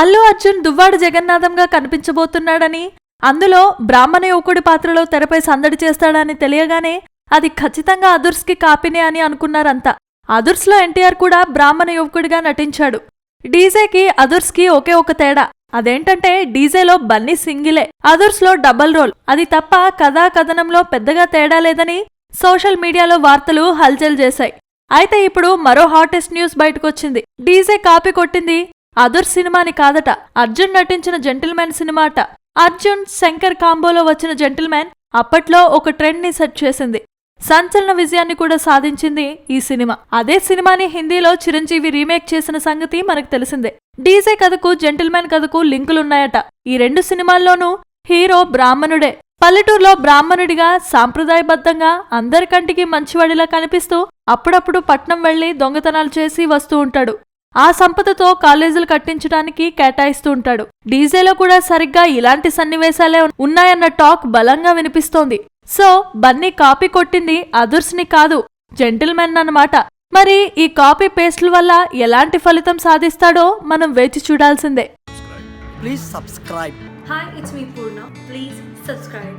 అల్లు అర్జున్ దువ్వాడు జగన్నాథంగా కనిపించబోతున్నాడని అందులో బ్రాహ్మణ యువకుడి పాత్రలో తెరపై సందడి చేస్తాడని తెలియగానే అది ఖచ్చితంగా అదుర్స్కి కాపీనే అని అనుకున్నారంతా. అదుర్స్లో ఎన్టీఆర్ కూడా బ్రాహ్మణ యువకుడిగా నటించాడు. డీజేకి అదుర్స్కి ఒకే ఒక తేడా. అదేంటంటే డీజేలో బన్నీ సింగిలే. అదుర్స్లో డబల్ రోల్. అది తప్ప కథా కథనంలో పెద్దగా తేడా లేదని సోషల్ మీడియాలో వార్తలు హల్చల్ చేశాయి. అయితే ఇప్పుడు మరో హాటెస్ట్ న్యూస్ బయటకొచ్చింది. డీజే కాపీ కొట్టింది అదుర్ సినిమాని కాదట. అర్జున్ నటించిన జెంటిల్మెన్ సినిమా అట. అర్జున్ శంకర్ కాంబోలో వచ్చిన జెంటిల్మెన్ అప్పట్లో ఒక ట్రెండ్ని సెట్ చేసింది. సంచలన విజయాన్ని కూడా సాధించింది ఈ సినిమా. అదే సినిమాని హిందీలో చిరంజీవి రీమేక్ చేసిన సంగతి మనకు తెలిసిందే. డీజే కథకు జెంటిల్మెన్ కథకు లింకులున్నాయట. ఈ రెండు సినిమాల్లోనూ హీరో బ్రాహ్మణుడే. పల్లెటూరులో బ్రాహ్మణుడిగా సాంప్రదాయబద్ధంగా అందరికంటికి మంచివాడిలా కనిపిస్తూ అప్పుడప్పుడు పట్నం వెళ్ళి దొంగతనాలు చేసి వస్తూ ఉంటాడు. ఆ సంపదతో కాలేజీలు కట్టించడానికి కేటాయిస్తూ ఉంటాడు డీజేలో కూడా సరిగ్గా ఇలాంటి సన్నివేశాలే ఉన్నాయన్న టాక్ బలంగా వినిపిస్తోంది సో బన్నీ కాపీ కొట్టింది అదుర్స్ని కాదు జెంటిల్మెన్ అన్నమాట మరి ఈ కాపీ పేస్ట్ల వల్ల ఎలాంటి ఫలితం సాధిస్తాడో మనం వేచి చూడాల్సిందే Please subscribe. Hi, it's me Purna. Please subscribe.